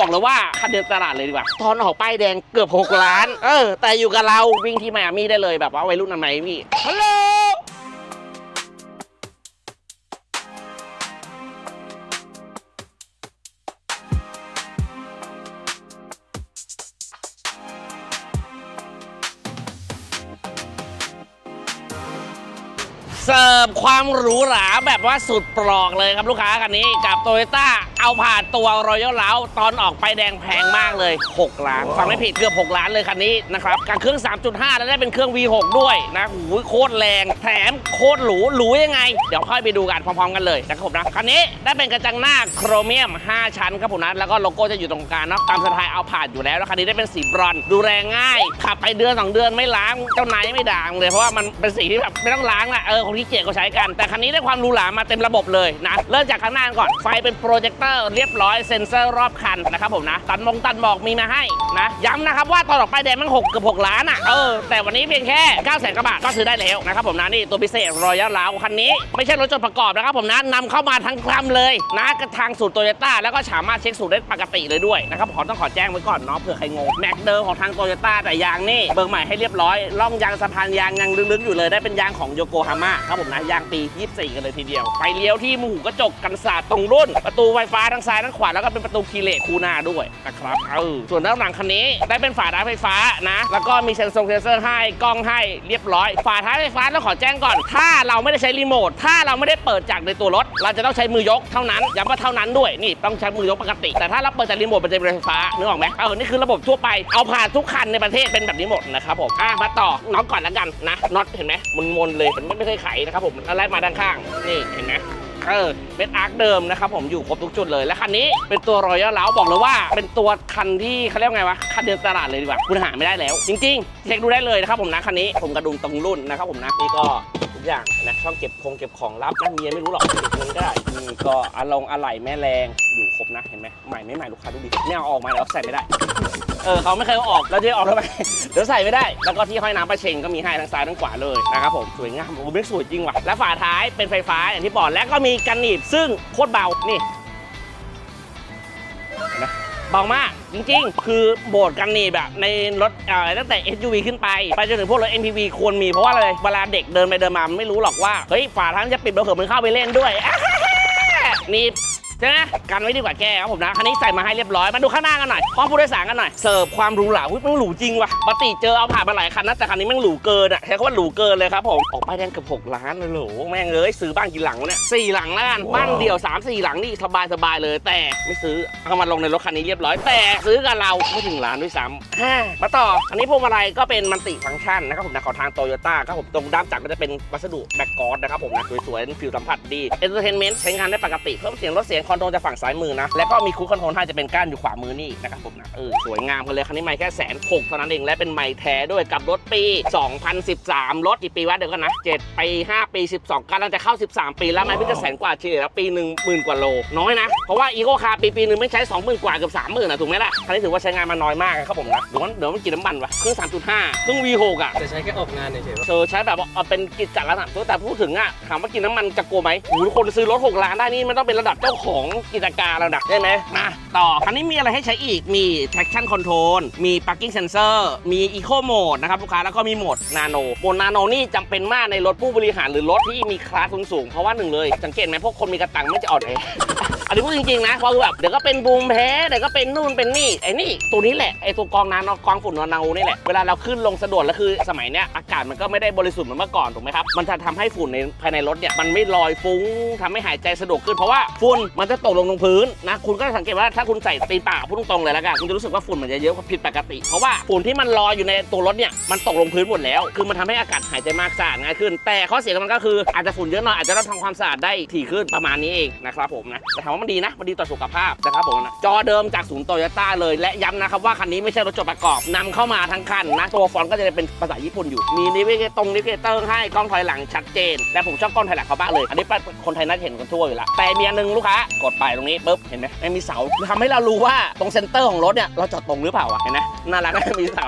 บอกเลยว่าคันเดินตลาดเลยดีกว่าตอนออกป้ายแดงเกือบ 6 ล้าน เออ แต่อยู่กับเราวิ่งที่ไมอามี่ได้เลยแบบว่าวัยรุ่นอันไหนพี่ฮัลโหล ร์ฟความหรูหราแบบว่าสุดปลอกเลยครับลูกค้าคันนี้กับโตโยต้าเอาผ่านตัวรอยัลเล้าตอนออกไปแดงแพงมากเลย 6 ล้าน ฟังไม่ผิดเกือบ 6 ล้านเลยคันนี้นะครับกับเครื่อง 3.5 แล้วได้เป็นเครื่อง V6 ด้วยนะหูโคตรแรงแถมโคตรหรูหรูยังไง เดี๋ยวค่อยไปดูกันพร้อมๆกันเลยนะครับผมนะคันนี้ได้เป็นกระจังหน้าโครเมียม 5 ชั้นครับผมนะแล้วก็โลโก้จะอยู่ตรงกลางเนาะตามสไตล์เอาผ่านอยู่แล้วแล้วคันนี้ได้เป็นสีบรอนดูแลง่ายขับไปเดือนสองเดือนไม่ล้างเจ้านายไม่ด่างเลยเพราะว่ามันเป็นสีที่แบบไม่ต้องล้างละเออคนที่เกียจก็ใช้กัน แต่คันนี้ได้ความหรูหรามาเต็มระบบเลยนะ เริ่มจากข้างหน้าก่อน ไฟเป็นโปรเจคเตอร์เรียบร้อยเซ็นเซอร์รอบคันนะครับผมนะ ตันมงตันหมอกมีมาให้นะ ย้ำนะครับว่าตอนออกไปแดงมันหกเกือบหกล้านอะ เออ แต่วันนี้เพียงแค่9ก้าแสนกว่าบาทก็ซื้อได้แล้วนะครับผมนะนี่ตัวพิเศษรอยัลลาวคันนี้ไม่ใช่รถจดประกอบนะครับผมนะนำเข้ามาทั้งคำเลยนะกระทางสูตรโตโยต้าแล้วก็สามารถเช็คสูตรได้ปกติเลยด้วยนะครับขอต้องขอแจ้งไว้ก่อนเนาะเผื่อใครงงแม็กเดิมของทางโตโยต้าแต่ยางนี่เบิกใหม่ให้เรียบร้อยล่องยางสะพานยางยังลึกๆอยู่เลยได้เป็นยางของโยโกฮาม่าครับผมนะยางปี 24 กันเลยทีเดียวไฟเลี้ยวที่มูหูกระจกกันสาดตรงรุ่น ประตูไฟฟ้าทั้งซ้ายทั้งขวาแล้วก็เป็นประตูคีเลตคูหน้าด้วยนะครับเออส่วนด้านหลังคันนี้ได้เป็นฝาท้ายไฟฟ้านะ แล้วก็มีเซ็นเซอร์เซ็นเซอร์ให้กล้องให้เรียบร้อย ฝาท้ายไฟฟ้าต้องขอแจ้งก่อน ถ้าเราไม่ได้ใช้รีโมทถ้าเราไม่ได้เปิดจากในตัวรถ เราจะต้องใช้มือยกเท่านั้นย้ำว่าเท่านั้นด้วยนี่ต้องใช้มือยกปกติ แต่ถ้าเราเปิดจากรีโมทมันจะเป็นไฟฟ้านึกออกไหมเออนี่คือระบบทั่วไปเอาผ่านทุกคันในประเทศเป็นแบบนี้หมดนะครับผมอะมาต่อน็อตก่อนแล้วกันนะน็อตเห็นไหมมันมนเลยมันไม่เคยไขนะครับผมแล้วไล่มาด้านข้าง นี่เห็นไหมเออเป็นอาร์คเดิมนะครับผมอยู่ครบทุกจุดเลย และคันนี้เป็นตัวรอยัลเล้าบอกเลยว่า เป็นตัวคันที่เขาเรียกว่าไงวะ คันเดินตลาดเลยดีกว่า คุณหาไม่ได้แล้ว จริงๆ เช็คดูได้เลยนะครับผมนะคันนี้ผมกระดุมตรงรุ่นนะครับผมนะนี่ก็ทุกอย่างนะช่องเก็บคงเก็บของลับนั่นเมียไม่รู้หรอกเก็บเงินก็ได้นี่ก็อะลงอะไหล่แม่แรงอยู่ครบนะเห็นไหมใหม่ไม่ใหม่ลูกค้าดูดิเนี่ยเอาออกมาแล้วใส่ไม่ได้ เออเขาไม่เคยเอาออกแล้วจะเอาทำไม เดี๋ยวใส่ไม่ได้ แล้วก็ที่ห้อยน้ำประเชงก็มีให้ทั้งซ้ายทั้งขวาเลยนะครับผมสวยงามโอ้ไม่สวยจริงว่ะและฝาท้ายเป็นไฟฟ้าอย่างที่บอกและก็มีกันหนีบซึ่งโคตรเบานี่นไหมเบามากจริงๆ คือโบดกันหนีบแบบในรถเอ่อตั้งแต่ SUV ขึ้นไป ไปจนถึงพวกรถ MPV ควรมีเพราะว่าอะไรเวลาเด็กเดินไปเดินมาไม่รู้หรอกว่า เฮ้ยฝาท้ายจะปิดเร์เผื่อมันเข้าไปเล่นด้วยนี่ ใช่ไหมกันไว้ดีกว่าแก้ครับผมนะ คันนี้ใส่มาให้เรียบร้อย มาดูข้างหน้ากันหน่อย ห้องผู้โดยสารกันหน่อย เสิร์ฟความหรูหราอุ้ยมันหรูจริงว่ะปกติเจอเอาผ่านมาหลายคันนะ แต่คันนี้แม่งหรูเกินอะใช้คำว่าหรูเกินเลยครับผม ออกไปายแดงเกือบ6ล้านเลยโหลแม่งเอ้ยซื้อบ้านกี่หลังวะเนี่ยสี่หลังแล้วกัน บ้านเดี่ยว3 4หลังนี่สบายสบายๆเลย แต่ไม่ซื้อ เอามาลงในรถคันนี้เรียบร้อย แต่ซื้อกับเราไม่ถึงล้านด้วยซ้ำฮ่ามาต่อ อันนี้พวงมาลัยก็เป็นมันติฟังก์ชันนะครับผมนะของทางโตโยต้าครับผมตรงด้ามจักรก็จะเป็นวัสดุแบ็กกอร์ดนะครับผมนะสวยๆผิวสัมผัสดีเอนเตอร์เทนเมนต์ใช้งานได้ปกติเพิ่มเสียงลดเสียงคอนโทรลจากฝั่งซ้ายมือนะ แล้วก็มีคูลคอนโทรลให้จะเป็นก้านอยู่ขวามือนี่นะครับผมนะเออสวยงามกันเลยคันนี้ไม่แค่แสนหกเท่านั้นเองและเป็นไม่แท้ด้วยกับรถปี 2013 รถกี่ปีวะเดี๋ยวกันนะ7ปี5ปี 12กำลังจะเข้า 13 ปีแล้วไม่เพิ่งจะแสนกว่าเฉลี่ยแล้วปีหนึ่งหมื่นกว่าโลน้อยนะ เพราะว่าอีโคคาร์ปีปีหนึ่งไม่ใช้ 20,000 กว่าเกือบ30,000นะถูกไหมล่ะคันนี้ถือว่าใช้งานมาน้อยมากนะครับผมนะเดี๋ยวมันเดี๋ยวมันกินน้ำมันวะเครื่อง3.5เครื่อง V6 อะจะใช้แค่ออกงานเฉยๆเธอใช้แบบว่าเอาเป็นกิจจลักษณะแต่พูดถึงอะถามว่ากินน้ำมันจะโกลัวไหมโอ้โหคนซื้อรถ6ล้านได้นี่มันต้องเป็นระดับเจ้าของกิจการระดับใช่ไหมมาต่อคันนี้มีอะไรให้ใช้อีกมี traction control มี parking sensor มี eco mode นะครับลูกค้าแล้วก็มีโหมด nano โหมด nano นี่จำเป็นมากในรถผู้บริหารหรือรถที่มีคลาสสูงๆเพราะว่าหนึ่งเลยสังเกตไหมพวกคนมีกระตังไม่จะอ่อนแออันนี้พูดจริงๆนะเพราะคือแบบเดี๋ยวก็เป็นบูมแพ้เดี๋ยวก็เป็นนู่นเป็นนี่ไอ้นี่ตัวนี้แหละไอ้ตัวกองน้ำกองฝุ่นนาโนนี่แหละเวลาเราขึ้นลงสะดวกแล้วคือสมัยเนี้ยอากาศมันก็ไม่ได้บริสุทธิ์เหมือนเมื่อก่อนถูกไหมครับมันจะทำให้ฝุ่นในภายในรถเนี่ยมันไม่ลอยฟุ้งทำให้หายใจสะดวกขึ้นเพราะว่าฝุ่นมันจะตกลงตรงพื้นนะคุณก็สังเกตว่าถ้าคุณใส่ตีนเปล่าพูดตรงๆเลยแล้วกันคุณจะรู้สึกว่าฝุ่นมันจะเยอะกว่าผิดปกติ เพราะว่าฝุ่นที่มันลอยอยู่ในตัวรถเนี่ยมันตกลงพื้นหมดแล้ว คือมันทำให้อากาศหายใจมากสะอาดง่ายขึ้น แต่ข้อเสียของมันก็คืออาจจะฝุ่นเยอะหน่อยอาจจะต้องทำความสะอาดได้ถี่ขึ้นประมาณนี้เองนะครับผมนะแต่ถามว่ามันดีนะ มันดีต่อสุขภาพนะครับผมนะจอเดิมจากศูนย์โตโยต้าเลย และย้ำนะครับว่าคันนี้ไม่ใช่รถจดประกอบนำเข้ามาทั้งคันนะ ตัวฟอนต์ก็จะเป็นภาษาญี่ปุ่นอยู่ มีนิเวเกตรงนิเวเกเตอร์ให้กล้องถอยหลังชัดเจนและผมชอบกล้องถอยหลังเขาบ้างเลย อันนี้คนไทยน่าเห็นกันทั่วอยู่แล้วแต่มีอันหนึงลูกค้ากดไปตรงนี้ปุ๊บเห็นไหมไม่มีเสาทำให้เรารู้ว่าตรงเซนเตอร์ของรถเนี่ยเราจอดตรงหรือเปล่าวะเห็นไหมน่ารักนะมีเสา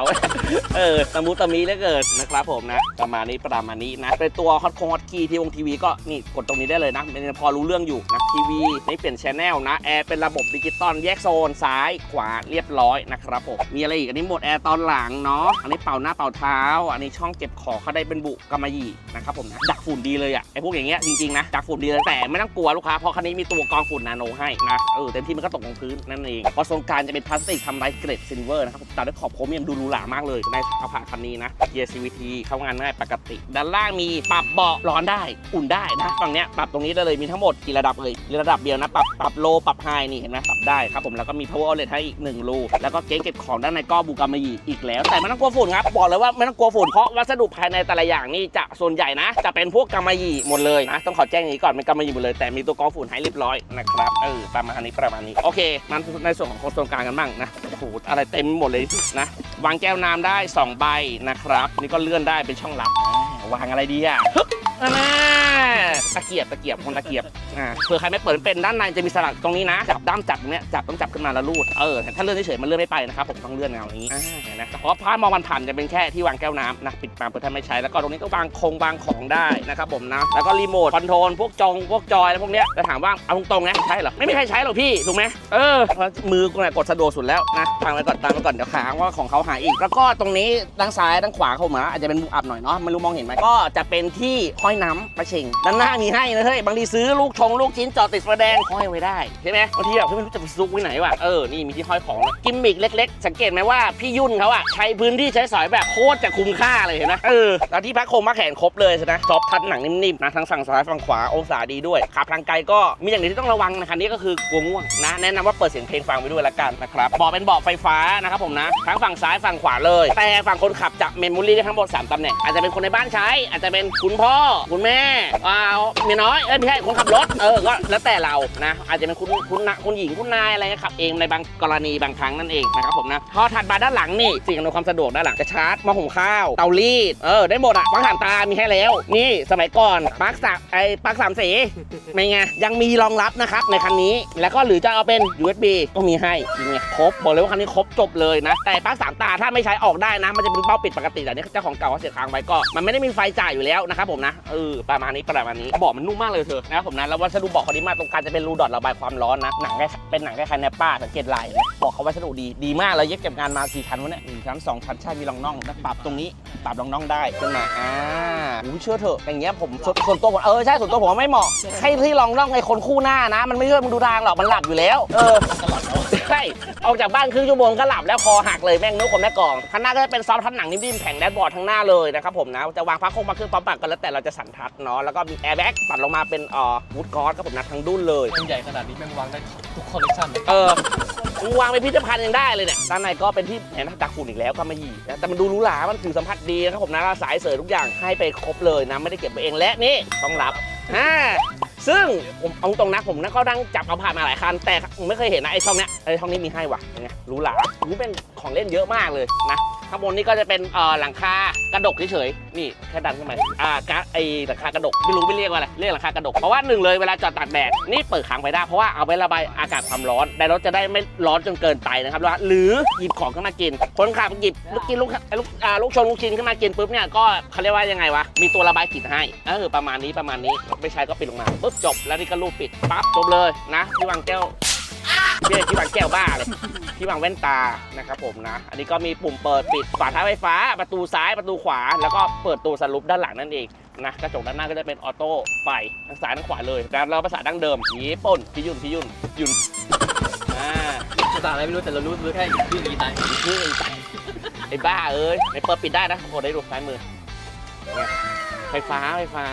เออตะมุตะมีเหลือเกินนะครับผมนะประมาณนี้ประมาณนี้นะเป็นตัวฮอตคงฮอตคีย์ที่วงทีวีก็นี่กดตรงนี้ได้เลยนะพอรู้เรื่องอยู่นะทีวีนี่เปลี่ยนชแนลนะ แอร์เป็นระบบดิจิตอลแยกโซนซ้ายขวาเรียบร้อยนะครับผม มีอะไรอีก อันนี้หมดแอร์ตอนหลังเนาะ อันนี้เป่าหน้าเป่าเท้า อันนี้ช่องเก็บของเขาได้เป็นบุกำมะหยี่นะครับผมนะดักฝุ่นดีเลยอะไอพวกอย่างเงี้ยจริงๆนะดักฝุ่นดีเลยแต่ไม่ต้องกลัวลูกค้าเพราะคันนี้มีตัวกรองฝุ่นนาโนให้นะเออเต็มที่มันก็ตกลงพื้นนั่นเองเพราะทรงการจะเป็นพลาสติกทำลายเกรดซิลเวอร์นะครับผมตัดด้วยขอบโครเมียมดูหรูหรามากเลยในเอาผ่านคันนี้นะเกียร์ CVT เข้างานง่ายปกติ ด้านล่างมีปรับเบาะร้อนได้ อุ่นได้นะฝั่งเนี้ยปรับตรงนี้ได้เลยมีทั้งหมดกี่ระดับเลยระดับเดียวนะปรับปรับโลปรับไฮนี่เห็นไหมปรับได้ครับผมแล้วก็มี power outlet ให้อีก1รูแล้วก็เก๊เก็บของด้านในก็บูกามายีอีกแล้ว แต่ไม่ต้องกลัวฝุ่นครับบอกเลยว่าไม่ต้องกลัวฝุ่นเพราะวัสดุภายในแต่ละอย่างนี่จะส่วนใหญ่นะ จะเป็นพวกกามายีหมดเลยนะต้องขอแจ้งอย่างนี้ก่อนเป็นกามายีหมดเลยแต่มีตัวกรองฝุ่นให้เรียบร้อยนะครับเออประมาณนี้ประมาณนี้โอเคมันในส่วนของโครงสร้างกางกันบ้างนะโอ้โหอะไรเต็มหมดเลยนะวางแก้วน้ำได้2ใบนะครับนี่ก็เลื่อนได้เป็นช่องลับวางอะไรดีอะฮึบอันน่ะ ตะเกียบตะเกียบคนตะเกียบอ่าเผื่อใครไม่เปิดเป็นด้านในจะมีสลักตรงนี้นะ จับด้ามจับเนี้ยจับต้องจับขึ้นมาแล้วลูดเออแต่ถ้าเลื่อนเฉยๆมันเลื่อนไม่ไปนะครับผมต้องเลื่อนเอาอย่างนี้อ่าเห็นไหมเพราะพานมองมันผ่านจะเป็นแค่ที่วางแก้วน้ำนะปิดมาเปิดถ้าไม่ใช้แล้วก็ตรงนี้ก็วางคงวางของได้นะครับผมนะแล้วก็รีโมทคอนโทรลพวกจองพวกจอยแล้วพวกเนี้ยจะถามว่าเอาตรงๆนะใช่เหรอไม่มีใครใช้หรอกพี่ถูกไหมเออเพราะมือกูเนี่ยกดสะดวกสุดแล้วนะตามไปก่อนตามไปก่อนเดี๋ยวหาว่าของเขาหายอีก แล้วก็ตรงนี้ด้านซ้ายด้านขวาเข้ามาอาจจะเป็นมุมอับหน่อยเนาะไม่รู้มองเห็นไหมก็จะเป็นที่ห้อยน้ำประเชงด้านหน้ามีให้นะเฮ้ย บางทีซื้อลูกชงลูกชิ้นจอดติดไฟแดงห้อยไว้ได้ใช่ไหมบางทีแบบเฮ้ยไม่รู้จะไปซุกไว้ไหนวะเออ นี่มีที่ห้อยของกิมมิกเล็กๆ สังเกตไหมว่าพี่ยุ่นเขาอะใช้พื้นที่ใช้สอยแบบโคตรจะคุ้มค่าเลยเห็นไหมเออแล้วที่พักโคมมาแขนครบเลยใช่ไหมซอฟทัดหนังนิ่มๆนะทั้งฝั่งซ้ายฝั่งขวาองศาดีด้วยขับทางไกลก็มีอย่างหนึงที่ต้องระวังนะคันนี้ก็คือกลัวง่วงนะแนะนำว่าเปิดเสียงเพลงฟังไปด้วยละกันนะครับเบาะเป็นเบาะไฟฟ้านะครับผมนะทั้งฝั่งซ้ายฝั่งขวาเลย แต่ฝั่งคนขับจะเมมโมรี่ได้ทั้งหมด3ตำแหน่งอาจจะเป็นคนในบ้านใช้ อาจจะเป็นคุณพ่อคุณแม่อ่าเมียน้อยเอ้ยไม่ใช่คนขับรถเออก็แล้วแต่เรานะ อาจจะเป็นคุณคุณนะคุณหญิงคุณนายอะไรเงี้ยขับเองในบางกรณีบางครั้งนั่นเองนะครับผมนะพอถัดมาด้านหลังนี่สิ่งอำนวยความสะดวกด้านหลังจะชาร์จม้อหุงข้าวเตารีดเออได้หมดอะวางถ่านตามีให้แล้ว นี่สมัยก่อนปลั๊กสามไอ้ปลั๊กสามสีไม่ไงยังมีรองรับนะครับในคันนี้แล้วก็หรือจะเอาเป็น USB ก็มีให้ยังไง ครบบอกเลยว่าคันนี้ครบจบเลยนะ แต่ปลั๊กสามตาถ้าไม่ใช้ออกได้นะ มันจะเป็นเป้าปิดปกติแต่นี่เจ้าของเก่าเขาเสียค้างไว้ก็มันไม่ได้มีไฟจ่ายอยู่แล้วนะครับผมนะเออประมาณนี้ประมาณนี้เบอกมันนุ่มมากเลยเธอนะครับผมนะแล้ววัสดุเบอกเขาดีมากตรงกลางจะเป็นรูดอทระบายความร้อนนะหนังเป็นหนังคล้ายๆแนปป้าสังเกตลายนะบอกเขาวัสดุดีดีมากเลยเย็บเก็บงานมากี่ชั้นวะเนี่ยหนึ่งชั้นสองชั้นใช่มีรองน่องปรับตรงนี้ปรับรองน่องได้ขึ้นมาอ่าอู้เชื่อเถอะอย่างเงี้ยผมส่วนส่วนตัวผมเออใช่ส่วนตัวผมไม่เหมาะให้ที่รองน่องไอ้คนคู่หน้านะ มันไม่ช่วยมึงดูทางหรอกมันหลับอยู่แล้ว เออ ใช่ออกจากบ้านครึ่งชั่วโมงก็หลับแล้วคอหักเลยแม่งนึกคนแม่กองข้างหน้าก็จะเป็นซอฟต์ทันหนังนิ่มๆแผงแดชบอร์ดทั้งหน้าเลยนะครับผมนะจะวางพักคงมาเครื่องปั๊มปากก็แล้วแต่เราจะสันทัดเนาะแล้วก็มีแอร์แบ็กตัดลงมาเป็นเอ่อวูดกอสครับผมนะทั้งดุ้นเลยมันใหญ่ขนาดนี้แม่งวางได้ทุกคอลเลคชันเลยเออมึงวางเป็นพิพิธภัณฑ์ยังได้เลยเนี่ยด้านในก็เป็นที่เห็นไหมดักฝุ่นอีกแล้วก็ไม่ยีนะแต่มันดูหรูหรามันถือสัมผัสดีนะครับผมนะสายเสริมทุกอย่างให้ไปครบเลยนะไม่ได้เก็บไปเองและนี่ต้องรับอ่า ซึ่งผมเอาตรงนะผมนะก็นั่งจับเอาผ่านมาหลายคัน แต่ผมไม่เคยเห็นนะไอ้ช่องเนี้ยไอ้ช่องนี้มีให้ว่ะยังเงหรูหราอู้เป็นของเล่นเยอะมากเลยนะ ข้างบนนี่ก็จะเป็นเอ่อหลังคากระดกเฉยๆนี่แค่ดันขึ้นมาอ่ากะไอหลังคากระดกไม่รู้ไม่เรียกว่าอะไรเรียกหลังคากระดกเพราะว่าหนึ่งเลยเวลาจอดตากแดดนี่เปิดค้างไปได้เพราะว่าเอาไว้ระบายอากาศความร้อนแต่รถจะได้ไม่ร้อนจนเกินไปนะครับว่าหรือหยิบของขึ้นมากินคนขับหยิบลูกกินลูกลูกอ่าลูกชนลูกชิ้นขึ้นมากินปุ๊บเนี่ยก็เขาเรียกว่ายังไงวะมีตัวระบายกลิ่นให้เออประมาณนี้ประมาณนี้ไม่ใช้ก็ปิดลงมาปุ๊บจบแล้วนี่ก็รูปปิดปั๊บจบเลยนะที่วางแก้ว เรียกที่วางแก้วบ้าเลยที่วางแว่นตานะครับผมนะ อันนี้ก็มีปุ่มเปิดปิดฝาท้ายไฟฟ้า ประตูซ้ายประตูขวา แล้วก็เปิดตัวสรุปด้านหลังนั่นเองนะกระจกด้านหน้าก็จะเป็นออโต้ไฟทั้งซ้ายทั้งขวาเลยแต่เราภาษาดั้งเดิมญี่ปุ่นพี่ยุ่นพี่ยุ่นยุ่นอ่าภาษาอะไรไม่รู้แต่เรารู้รู้แค่ชื่ออีตายนี่ไอ้สัสไอ้บ้าเอ้ยไม่เปิดปิดได้นะโอ้ได้ดูซ้ายมือเนี่ย ไฟฟ้าไฟฟ้า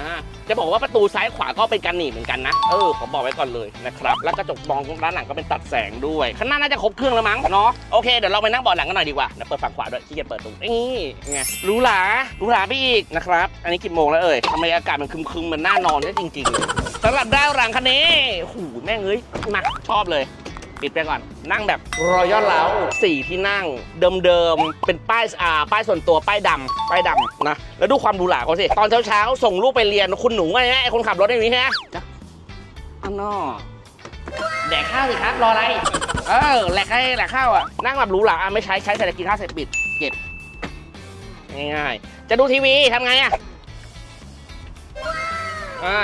จะบอกว่าประตูซ้ายขวาก็เป็นกันหนีบเหมือนกันนะ เออผมบอกไว้ก่อนเลยนะครับ แล้วกระจกมองด้านหลังก็เป็นตัดแสงด้วยข้างหน้าน่าจะครบเครื่องแล้วมั้งเนาะโอเคเดี๋ยวเราไปนั่งเบาะหลังกันหน่อยดีกว่าเดี๋ยเปิดฝั่งขวาด้วยที่จะเปิดตรงนี่ไงหรูหราหรูหราไปอีกนะครับ อันนี้กี่โมงแล้วเอ่ยทำไมอากาศมันคึมๆมันน่านอนได้จริงๆสำหรับด้านหลังคันนี้โอ้โหแม่งเอ้ยหนักชอบเลย ปิดไปก่อน นั่งแบบรอยัลเล้าสี่ที่นั่ง เดิมๆ เป็นป้ายอ่าป้ายส่วนตัวป้ายดำป้ายดำนะ แล้วดูความดูหราเขาสิ ตอนเช้าๆ ส่งลูกไปเรียนคุณหนูไงนะไอคนขับรถอย่างนี้ฮะอันนอแดกข้าวสิครับรออะไร เออแหลกให้แหลกข้าวอะนั่งแบบหรูหราอะไม่ใช้ใช้เสร็จแล้วกินข้าวเสร็จปิดเก็บง่ายๆจะดูทีวีทำไงอะอ่า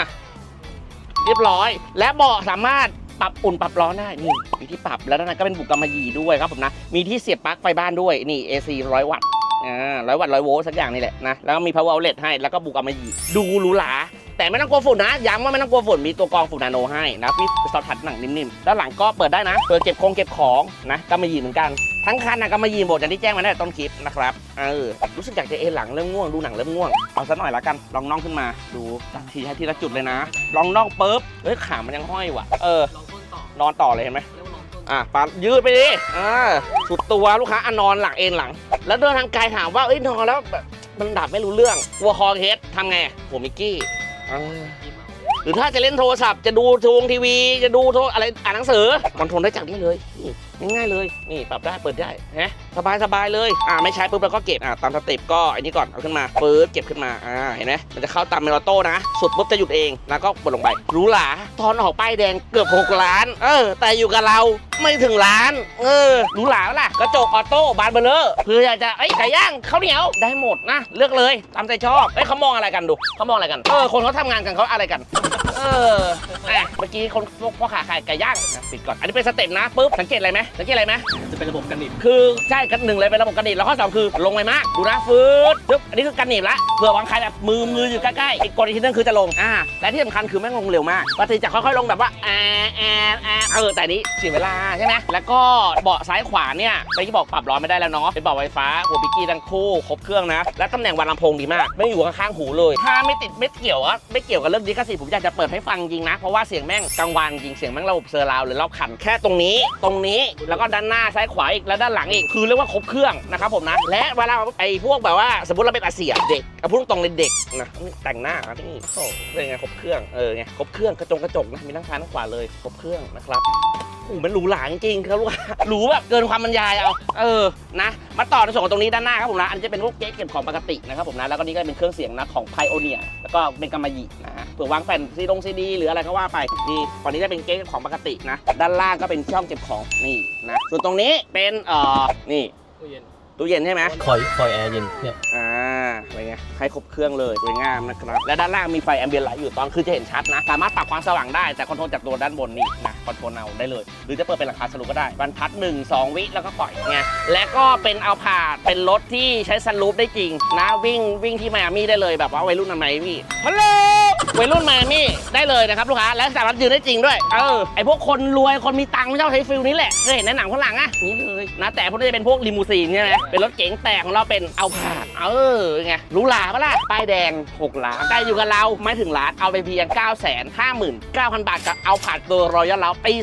เรียบร้อย และเบาะสามารถ ปรับอุ่นปรับร้อนได้นี่มีที่ปรับแล้วด้านในก็เป็นบุกกำมะหยี่ด้วยครับผมนะ มีที่เสียบปลั๊กไฟบ้านด้วยนี่ AC ร้อยวัตต์อ่าร้อยวัตต์ร้อยโวลต์สักอย่างนี่แหละนะแล้วก็มี power outlet ให้แล้วก็บุกกำมะหยี่ดูหรูหรา แต่ไม่ต้องกลัวฝุ่นนะย้ำว่าไม่ต้องกลัวฝุ่นมีตัวกรองฝุ่นนาโนให้นะพี่ซอฟทัดหนังนิ่มๆด้านหลังก็เปิดได้นะเปิดเก็บคงเก็บของนะกำมะหยี่เหมือนกันทั้งคันนะกำมะหยี่หมดอย่างที่แจ้งมาตั้ต้นคลิปนะครับเออรู้สึกอยากจะเอนหลังเริ่มง่วงดูหนังเริ่มง่วงเอาซะหน่อยละกันลองน่องขึ้นมาดูจัดทีให้ทีละจุดเลยนะ ลองน่องปุ๊บเฮ้ยขามันยังห้อยว่ะเออลองต้นต่อนอนต่อเลยเห็นไหมอะปายืดไปดิอ่าสุดตัวลูกค้าอนอนหลังเอนหลัง แล้วเดินทางไกลถามว่าเอ้ยนอนแล้วแบบมันดับไม่รู้เรื่องกลัวคอเคสทำไงหัวมิกกี้ หรือถ้าจะเล่นโทรศัพท์จะดูทวงทีวี จะดูโทรอะไรอ่านหนังสือคอนโทรลได้จากนี่เลย นี่ง่ายๆเลยนี่ปรับได้เปิดได้ฮะสบายสบายเลยอ่าไม่ใช้ปุ๊บแล้วก็เก็บอ่าตามสเต็ปก็อ้นี่ก่อนเอาขึ้นมาปุ๊บเก็บขึ้นมาอ่าเห็นไหมมันจะเข้าตามเมลโต้นะ สุดปุ๊บจะหยุดเองแล้วก็กดลงไปหรูหราตอนออกป้ายแดงเกือบ6ล้าน เออ แต่อยู่กับเราไม่ถึงล้าน เออหรูหราล่ะกระจกออโต้บานเบลเลอร์เพื่ออยากจะเอ้ไก่ย่างข้าวเหนียวได้หมดนะเลือกเลยตามใจชอบเอ้ยเขามองอะไรกันดูเขามองอะไรกันเออคนเขาทำงานกันเขาอะไรกัน เออแหมเมื่อกี้คนพ่อขาขายไก่ย่างนะปิดก่อนอันนี้เป็นสเต็ปนะปุ๊บสังเกตอะไรไหมสังเกตอะไรไหมจะเป็นระบบกันหนิบคือใช่กันหนึ่งเลยเป็นระบบกันหนีบแล้วข้อสองคือลงไปมากดูนะฟืดปึ๊บอันนี้คือกันหนีบละเผื่อวางใครแบบมือมืออยู่ใกล้ๆอีกกดอีกทีนึงคือจะลงอ่าและที่สำคัญคือแม่งลงเร็วมากปกติจะค่อยๆลงแบบว่าแอร์แอร์แอร์เออแต่อันนี้เสียเวลาใช่ไหมแล้วก็เบาะซ้ายขวาเนี่ยไปที่บอกปรับร้อนไม่ได้แล้วเนาะเป็นเบาะไฟฟ้าหัวปิกกี้ทั้งคู่ครบเครื่องนะและตำแหน่งวางลำโพงดีมาก ไม่อยู่ข้างๆหูเลย ถ้าไม่ติดไม่เกี่ยวอะไม่เกี่ยวกับเรื่องดิคสิทธิ์ผมอยากจะเปิดให้ฟังจริงนะเพราะว่าเสียงแม่งกลางวันจริงเสียงแม่งระบบเซอร์ราวด์หรือรอบคันแค่ตรงนี้ตรงนี้ แล้วก็ด้านหน้าซ้ายขวาอีกแล้วด้านหลังอีกคือเรียกว่าครบเครื่องนะครับผมนะและเวลาไอ้พวกแบบว่าสมมติเราเป็นอาเซียเด็กเอาพูดตรงเลยเด็กนะแต่งหน้านี่โอ้เป็นไงครบเครื่องเออไงครบเครื่องกระจงกระจกนะมีทั้งซ้ายทั้งขวาเลยครบเครื่องนะครับ อ้โหมันหรูหราจริงๆครับลูกค้าหรูแบบเกินความบรรยายเอา เออ นะ มาต่อในส่วนของตรงนี้ด้านหน้าครับผมนะ อันนี้จะเป็นพวกเก๊กเก็บของปกตินะครับผมนะ แล้วก็นี่ก็เป็นเครื่องเสียงนะของ Pioneer แล้วก็เป็นกำมะหยี่นะฮะ เผื่อวางแผ่นซีดงซีดีหรืออะไรก็ว่าไป นี่ฝั่งนี้จะเป็นเก๊กเก็บของปกตินะ ด้านล่างก็เป็นช่องเก็บของ นี่นะ ส่วนตรงนี้เป็น เอ่อ นี่ตู้เย็นตู้เย็นใช่ไหมคอยคอยแอร์เย็นเนี่ยอ่า อะไรเงให้ครบเครื่องเลยสวยงามนะครับและด้านล่างมีไฟแอมเบียนไลท์อยู่ตอนคือจะเห็นชัดนะ สามารถปรับความสว่างได้แต่คอนโทรลจากตัวด้านบนนี่นะคอนโทรลเอาได้เลย หรือจะเปิดเป็นราคาสรุปก็ได้บรรทัด 1 2 วิแล้วก็ปล่อยไงและก็เป็นเอาผาดเป็นรถที่ใช้ซันรูปได้จริงนะวิ่งวิ่งที่ไมอามี่ได้เลยแบบว่าวัยรุ่นทำไมพี่ฮัลโหล วัยรุ่นไมอามี่ได้เลยนะครับลูกค้า และสามารถยืนได้จริงด้วย เออ ไอพวกคนรวยคนมีตังค์ไม่ชอบใช้ฟิลนี้แหละเคยเห็นในหนังฝรั่งอะนี่เลยนะแต่พวกนี้จะเป็นพวกลิมูซีนใช่ไหมเป็นรถเก๋งแต่ของเราเป็นเอาผาดเออไงหรู้หลาปะล่ะป้ายแดง 6 ล้านแต่อยู่กับเราไม่ถึงล้านเอาไปเพียง 9 5 9 0 0 0 บาทกับเอาผาดตัวรอยัลเราปี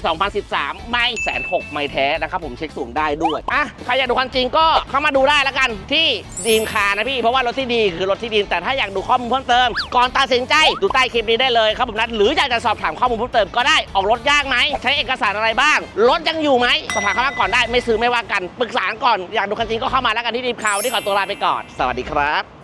2013 ไม่แสนหกไม่แท้นะครับผมเช็คสูงได้ด้วยอะใครอยากดูความจริงก็เข้ามาดูได้แล้วกันที่ดีมคานะพี่เพราะว่ารถที่ดีคือรถที่ดีแต่ถ้าอยากดูข้อมูลเพิ่มเติมก่อนตัดสินใจดูใต้คลิปนี้ได้เลยครับผมนัดหรืออยากจะสอบถามข้อมูลเพิ่มเติมก็ได้ออกรถยากไหมใช้เอกสารอะไรบ้างรถยังอยู่ไหมสอบถามเข้ามาก่อนได้ไม่ซื้อไม่ว่ากันปรึกษาก่อนอยากดูคันจริงก็เข้ามาแล้วกันที่ดีมคาวที่ขอตัวลาไปก่อน สวัสดีครับ